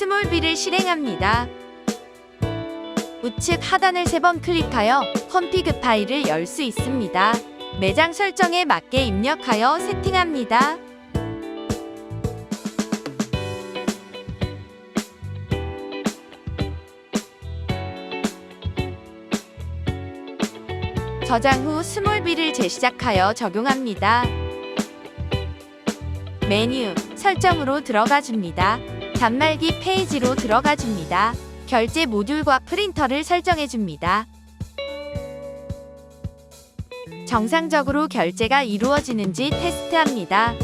스몰비를 실행합니다. 우측 하단을 세 번 클릭하여 컴피그 파일을 열 수 있습니다. 매장 설정에 맞게 입력하여 세팅합니다. 저장 후 스몰비를 재시작하여 적용합니다. 메뉴, 설정으로 들어가 줍니다. 단말기 페이지로 들어가 줍니다. 결제 모듈과 프린터를 설정해 줍니다. 정상적으로 결제가 이루어지는지 테스트합니다.